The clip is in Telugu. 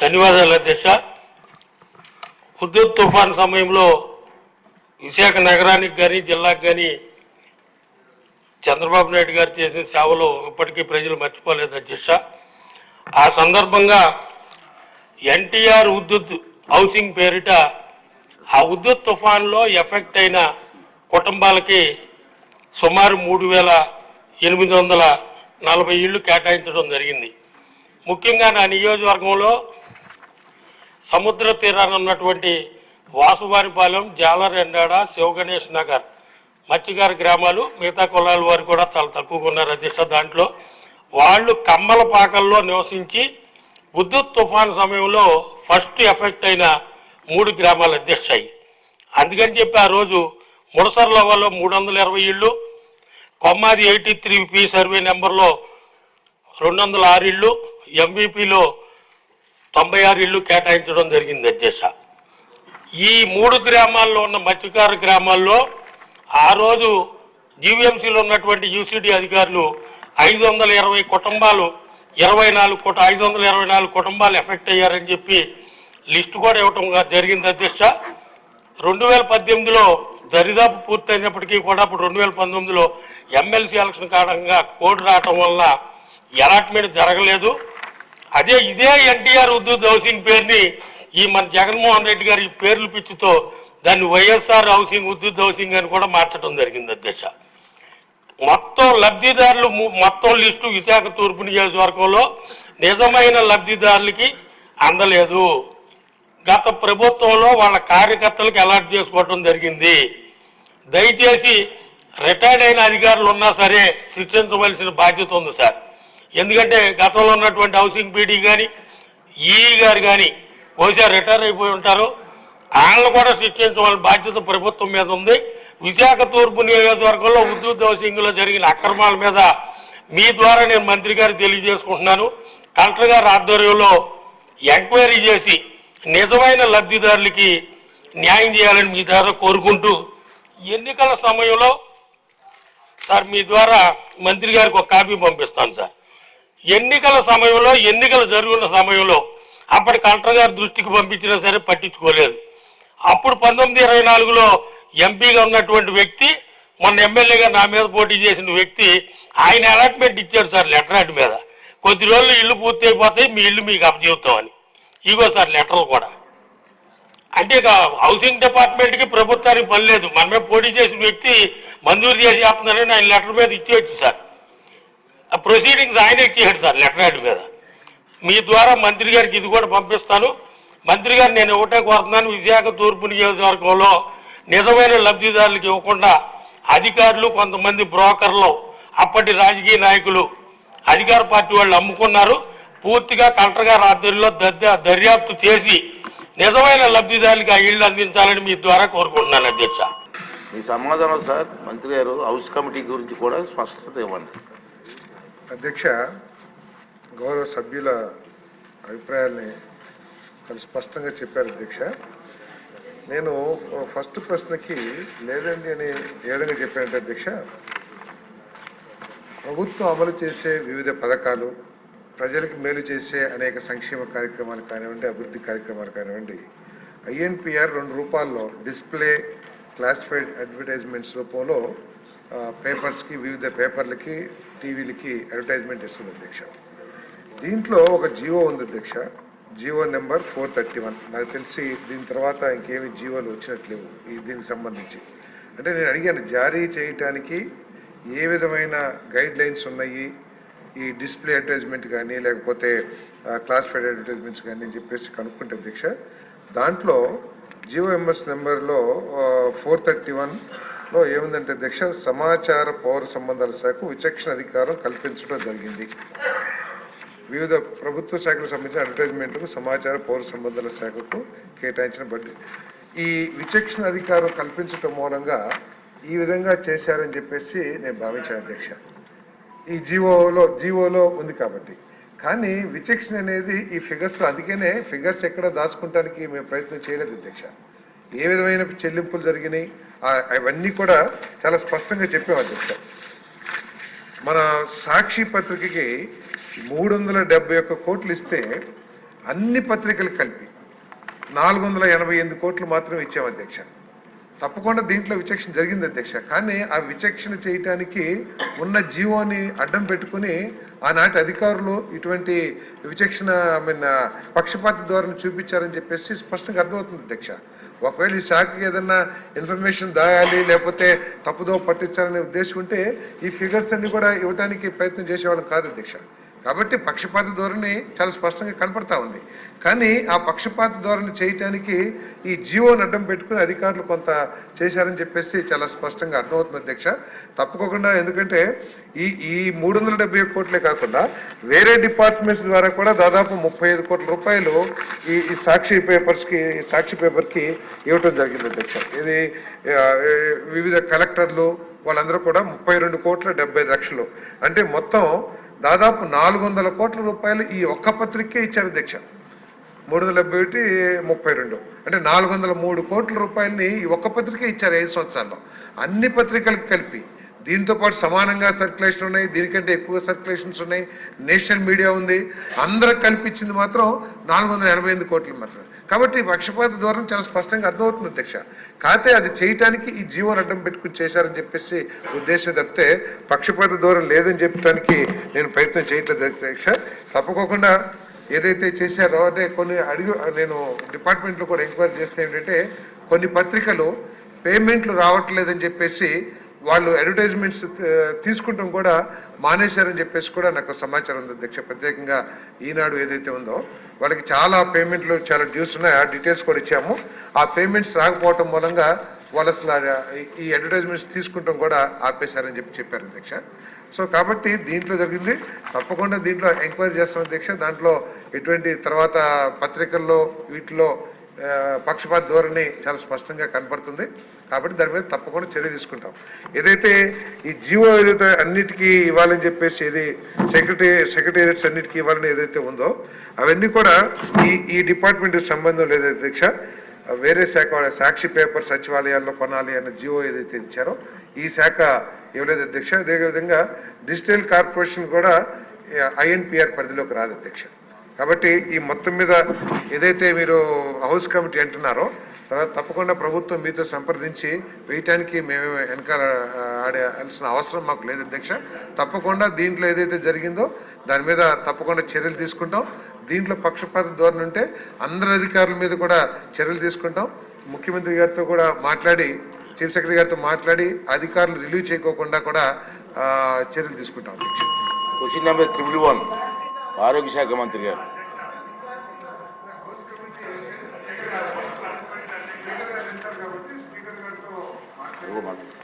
ధన్యవాదాలు అధ్యక్ష. హుద్దూద్ తుఫాన్ సమయంలో విశాఖ నగరానికి కానీ జిల్లాకు కానీ చంద్రబాబు నాయుడు గారు చేసిన సేవలు ఇప్పటికీ ప్రజలు మర్చిపోలేదు అధ్యక్ష. ఆ సందర్భంగా ఎన్టీఆర్ ఉద్యుత్ హౌసింగ్ పేరిట ఆ ఉద్యుత్ తుఫాన్లో ఎఫెక్ట్ అయిన కుటుంబాలకి సుమారు మూడు వేల ఎనిమిది వందల నలభై ఇళ్ళు కేటాయించడం జరిగింది. ముఖ్యంగా నా నియోజకవర్గంలో సముద్ర తీరాన ఉన్నటువంటి వాసువారిపాలెం జాలరెండాడ శివగణేష్ నగర్ మత్స్యగారి గ్రామాలు మిగతా కులాల వారు కూడా చాలా తక్కువగా ఉన్నారు అధ్యక్ష దాంట్లో. వాళ్ళు కమ్మల పాకల్లో నివసించి ఉద్దుత్ తుఫాన్ సమయంలో ఫస్ట్ ఎఫెక్ట్ అయిన మూడు గ్రామాలు అధ్యక్షాయి. అందుకని చెప్పి ఆ రోజు ముడసర్ల వల్ల మూడు వందల ఇరవై ఇళ్ళు Kommadi eighty three P survey నెంబర్లో రెండు వందల ఆరు ఇళ్ళు ఎంబీపీలో తొంభై ఆరు ఇళ్ళు కేటాయించడం జరిగింది అధ్యక్ష. ఈ మూడు గ్రామాల్లో ఉన్న మత్స్యకారు గ్రామాల్లో ఆ రోజు జీవీఎంసీలో ఉన్నటువంటి యూసీడీ అధికారులు ఐదు వందల ఇరవై కుటుంబాలు ఇరవై నాలుగు కుట ఐదు వందల ఇరవై నాలుగు కుటుంబాలు ఎఫెక్ట్ అయ్యారని చెప్పి లిస్టు కూడా ఇవ్వటం జరిగింది అధ్యక్ష. రెండు వేల పద్దెనిమిదిలో దరిదాపు పూర్తయినప్పటికీ కూడా అప్పుడు రెండు వేల పంతొమ్మిదిలో ఎమ్మెల్సీ ఎలక్షన్ కారణంగా కోడ్ రావటం వల్ల అలాట్మెంట్ జరగలేదు. అదే ఇదే ఎన్టీఆర్ ఉద్యోగ హౌసింగ్ పేరుని ఈ మన జగన్మోహన్ రెడ్డి గారి పేర్లు పిచ్చితో దాన్ని వైఎస్ఆర్ హౌసింగ్ ఉద్యుత్ హౌసింగ్ అని కూడా మార్చడం జరిగింది అధ్యక్ష. మొత్తం లబ్ధిదారులు మొత్తం లిస్టు విశాఖ తూర్పు నియోజకవర్గంలో నిజమైన లబ్ధిదారులకి అందలేదు. గత ప్రభుత్వంలో వాళ్ళ కార్యకర్తలకు అలాట్ చేసుకోవటం జరిగింది. దయచేసి రిటైర్డ్ అయిన అధికారులు ఉన్నా సరే శిక్షించవలసిన బాధ్యత ఉంది సార్. ఎందుకంటే గతంలో ఉన్నటువంటి హౌసింగ్ పీడీ కానీ ఈ గారు కానీ బహుశా రిటైర్ అయిపోయి ఉంటారు. వాళ్ళని కూడా శిక్షించవలసిన బాధ్యత ప్రభుత్వం మీద ఉంది. విశాఖ తూర్పు నియోజకవర్గంలో ఉద్యోగ హౌసింగ్లో జరిగిన అక్రమాల మీద మీ ద్వారా నేను మంత్రి గారు తెలియజేసుకుంటున్నాను. కలెక్టర్ గారి ఆధ్వర్యంలో ఎంక్వైరీ చేసి నిజమైన లబ్ధిదారులకి న్యాయం చేయాలని మీ ద్వారా కోరుకుంటూ ఎన్నికల సమయంలో సార్ మీ ద్వారా మంత్రి గారికి ఒక కాపీ పంపిస్తాను సార్. ఎన్నికల సమయంలో ఎన్నికలు జరుగుతున్న సమయంలో అప్పటి కలెక్టర్ గారి దృష్టికి పంపించినా సరే పట్టించుకోలేదు. అప్పుడు పంతొమ్మిది ఇరవై నాలుగులో ఎంపీగా ఉన్నటువంటి వ్యక్తి మొన్న ఎమ్మెల్యేగా నా మీద పోటీ చేసిన వ్యక్తి ఆయన అలాట్మెంట్ ఇచ్చాడు సార్ లెటర్ అటు మీద. కొద్ది రోజులు ఇల్లు పూర్తి అయిపోతాయి మీ ఇల్లు మీకు అప్పచెబుతామని ఇగో సార్ లెటర్లు కూడా. అంటే ఇక హౌసింగ్ డిపార్ట్మెంట్కి ప్రభుత్వానికి పని లేదు. మనమే పోటీ చేసిన వ్యక్తి మంజూరు చేసి చెప్తున్నారని ఆయన లెటర్ మీద ఇచ్చేయచ్చు సార్. ఆ ప్రొసీడింగ్స్ ఆయన ఇచ్చేసాడు సార్ లెటర్ హెడ్ మీద. మీ ద్వారా మంత్రి గారికి ఇది కూడా పంపిస్తాను. మంత్రి గారు నేను ఒకటే కోరుతున్నాను విశాఖ తూర్పు నియోజకవర్గంలో నిజమైన లబ్ధిదారులకు ఇవ్వకుండా అధికారులు కొంతమంది బ్రోకర్లు అప్పటి రాజకీయ నాయకులు అధికార పార్టీ వాళ్ళు అమ్ముకున్నారు. పూర్తిగా కలెక్టర్ గారి ఆధ్వర్యంలో దర్యా దర్యాప్తు చేసి నిజమైన లబ్ధిదారులకు ఆ ఇళ్ళు అందించాలని మీ ద్వారా కోరుకుంటున్నాను అధ్యక్ష. మీ సమాధానం సార్ మంత్రి గారు హౌస్ కమిటీ గురించి కూడా స్పష్టత ఇవ్వండి. అధ్యక్ష గౌరవ సభ్యుల అభిప్రాయాల్ని చాలా స్పష్టంగా చెప్పారు అధ్యక్ష. నేను ఫస్ట్ ప్రశ్నకి లేదండి అని ఏ విధంగా చెప్పానంటే అధ్యక్ష ప్రభుత్వం అమలు చేసే వివిధ పథకాలు ప్రజలకు మేలు చేసే అనేక సంక్షేమ కార్యక్రమాలు కానివ్వండి అభివృద్ధి కార్యక్రమాలు కానివ్వండి ఐఎన్పిఆర్ రెండు రూపాల్లో డిస్ప్లే క్లాసిఫైడ్ అడ్వర్టైజ్మెంట్స్ రూపంలో పేపర్స్కి వివిధ పేపర్లకి టీవీలకి అడ్వర్టైజ్మెంట్ ఇస్తుంది అధ్యక్ష. దీంట్లో ఒక జియో ఉంది అధ్యక్ష. Jio number four thirty one. నాకు తెలిసి దీని తర్వాత ఇంకేమి జియోలు వచ్చినట్లేవు ఈ దీనికి సంబంధించి. అంటే నేను అడిగాను జారీ చేయటానికి ఏ విధమైన గైడ్ లైన్స్ ఉన్నాయి? ఈ డిస్ప్లే అడ్వర్టైజ్మెంట్ కానీ లేకపోతే క్లాసిఫైడ్ అడ్వర్టైజ్మెంట్స్ కానీ అని చెప్పేసి కనుక్కుంటే అధ్యక్ష దాంట్లో జియో ఎంఎస్ నెంబర్లో ఫోర్ థర్టీ వన్ లో ఏముందంటే అధ్యక్ష సమాచార పౌర సంబంధాల శాఖ విచక్షణ అధికారం కల్పించడం జరిగింది. వివిధ ప్రభుత్వ శాఖలకు సంబంధించిన అడ్వర్టైజ్మెంట్లకు సమాచార పౌర సంబంధాల శాఖకు కేటాయించిన బడ్జెట్. ఈ విచక్షణ అధికారం కల్పించటం మూలంగా ఈ విధంగా చేశారని చెప్పేసి నేను భావించాను అధ్యక్ష ఈ జీవోలో జీవోలో ఉంది కాబట్టి. కానీ విచక్షణ అనేది ఈ ఫిగర్స్లో అందుకనే ఫిగర్స్ ఎక్కడ దాచుకుంటానికి మేము ప్రయత్నం చేయలేదు అధ్యక్ష ఏ విధమైన చెల్లింపులు జరిగినాయి? అవన్నీ కూడా చాలా స్పష్టంగా చెప్పాం అధ్యక్ష. మన సాక్షి పత్రికకి మూడు వందల డెబ్బై ఒక్క కోట్లు ఇస్తే అన్ని పత్రికలు కలిపి నాలుగు వందల ఎనభై ఎనిమిది కోట్లు మాత్రమే ఇచ్చాం అధ్యక్ష. తప్పకుండా దీంట్లో విచక్షణ జరిగింది అధ్యక్ష. కానీ ఆ విచక్షణ చేయటానికి ఉన్న జీవోని అడ్డం పెట్టుకుని ఆనాటి అధికారులు ఇటువంటి విచక్షణ ఐ మీన్ పక్షపాత ధోరణి చూపించారని చెప్పేసి స్పష్టంగా అర్థమవుతుంది అధ్యక్ష. ఒకవేళ ఈ శాఖకి ఏదన్నా ఇన్ఫర్మేషన్ దాయాలి లేకపోతే తప్పుదో పట్టించాలనే ఉద్దేశం ఉంటే ఈ ఫిగర్స్ అన్ని కూడా ఇవ్వడానికి ప్రయత్నం చేసేవాళ్ళం కాదు అధ్యక్ష. కాబట్టి పక్షపాత ధోరణి చాలా స్పష్టంగా కనపడతా ఉంది. కానీ ఆ పక్షపాత ధోరణి చేయటానికి ఈ జీవోని అడ్డం పెట్టుకుని అధికారులు కొంత చేశారని చెప్పేసి చాలా స్పష్టంగా అర్థమవుతుంది అధ్యక్ష. తప్పుకోకుండా ఎందుకంటే ఈ ఈ మూడు వందల డెబ్బై కోట్లే కాకుండా వేరే డిపార్ట్మెంట్స్ ద్వారా కూడా దాదాపు ముప్పై ఐదు కోట్ల రూపాయలు ఈ ఈ సాక్షి పేపర్స్కి ఈ సాక్షి పేపర్కి ఇవ్వటం జరిగింది అధ్యక్ష. ఇది వివిధ కలెక్టర్లు వాళ్ళందరూ కూడా ముప్పై రెండు కోట్ల డెబ్బై లక్షలు. అంటే మొత్తం దాదాపు నాలుగు వందల కోట్ల రూపాయలు ఈ ఒక్క పత్రికే ఇచ్చారు అధ్యక్ష మూడు వందల డెబ్బై ఒకటి ముప్పై రెండు. అంటే నాలుగు వందల మూడు కోట్ల రూపాయలని ఈ ఒక్క పత్రికే ఇచ్చారు ఐదు సంవత్సరాల్లో. అన్ని పత్రికలకు కలిపి దీంతో పాటు సమానంగా సర్క్యులేషన్ ఉన్నాయి దీనికంటే ఎక్కువ సర్క్యులేషన్స్ ఉన్నాయి నేషనల్ మీడియా ఉంది. అందరికి కల్పించింది మాత్రం నాలుగు వందల ఎనభై ఎనిమిది కోట్లు మాత్రం కాబట్టి పక్షపాత ధోరణి చాలా స్పష్టంగా అర్థమవుతుంది అధ్యక్ష. కాకపోతే అది చేయటానికి ఈ జీవోని అడ్డం పెట్టుకుని చేశారని చెప్పేసి ఉద్దేశం తప్పితే పక్షపాత ధోరణి లేదని చెప్పడానికి నేను ప్రయత్నం చేయట్లేదు అధ్యక్ష. తప్పకోకుండా ఏదైతే చేశారో అంటే కొన్ని అడిగి నేను డిపార్ట్మెంట్లో కూడా ఎంక్వైరీ చేస్తే ఏంటంటే కొన్ని పత్రికలు పేమెంట్లు రావట్లేదని చెప్పేసి వాళ్ళు అడ్వర్టైజ్మెంట్స్ uh, తీసుకుంటాం కూడా మానేశారని చెప్పేసి కూడా నాకు సమాచారం ఉంది అధ్యక్ష. ప్రత్యేకంగా ఈనాడు ఏదైతే ఉందో వాళ్ళకి చాలా పేమెంట్లు చాలా డ్యూస్ ఉన్నాయి. ఆ డీటెయిల్స్ కూడా ఇచ్చాము. ఆ పేమెంట్స్ రాకపోవటం మూలంగా వాళ్ళు అసలు ఈ అడ్వర్టైజ్మెంట్స్ తీసుకుంటాం కూడా ఆపేశారని చెప్పి చెప్పారు అధ్యక్ష. సో కాబట్టి దీంట్లో జరిగింది. తప్పకుండా దీంట్లో ఎంక్వైరీ చేస్తాం అధ్యక్ష. దాంట్లో ఎటువంటి తర్వాత పత్రికల్లో వీటిలో పక్షపాత ధోరణి చాలా స్పష్టంగా కనపడుతుంది. కాబట్టి దాని మీద తప్పకుండా చర్య తీసుకుంటాం. ఏదైతే ఈ జీవో ఏదైతే అన్నిటికీ ఇవ్వాలని చెప్పేసి ఏది సెక్రటరీ సెక్రటేరియట్స్ అన్నిటికీ ఇవ్వాలని ఏదైతే ఉందో అవన్నీ కూడా ఈ ఈ డిపార్ట్మెంట్ సంబంధం లేదు దీక్ష వేరే శాఖ సాక్షి పేపర్ సచివాలయాల్లో కొనాలి అన్న జియో ఏదైతే ఇచ్చారో ఈ శాఖ ఇవ్వలేదు అధ్యక్ష. అదేవిధంగా డిజిటల్ కార్పొరేషన్ కూడా ఐఎన్పిఆర్ పరిధిలోకి రాదు అధ్యక్ష. కాబట్టి ఈ మొత్తం మీద ఏదైతే మీరు హౌస్ కమిటీ అంటున్నారో తర్వాత తప్పకుండా ప్రభుత్వం మీతో సంప్రదించి వేయటానికి మేము వెనకాల ఆడాల్సిన అవసరం మాకు లేదు అధ్యక్ష. తప్పకుండా దీంట్లో ఏదైతే జరిగిందో దాని మీద తప్పకుండా చర్యలు తీసుకుంటాం. దీంట్లో పక్షపాత ధోరణి ఉంటే అందరి అధికారుల మీద కూడా చర్యలు తీసుకుంటాం. ముఖ్యమంత్రి గారితో కూడా మాట్లాడి చీఫ్ సెక్రటరీ గారితో మాట్లాడి అధికారులు రిలీవ్ చేయకోకుండా కూడా చర్యలు తీసుకుంటాం అధ్యక్ష. క్వశ్చన్ నెంబర్ త్రిబుల్ వన్ ఆరోగ్య శాఖ మంత్రి గారు. ఇవ్వమంటారు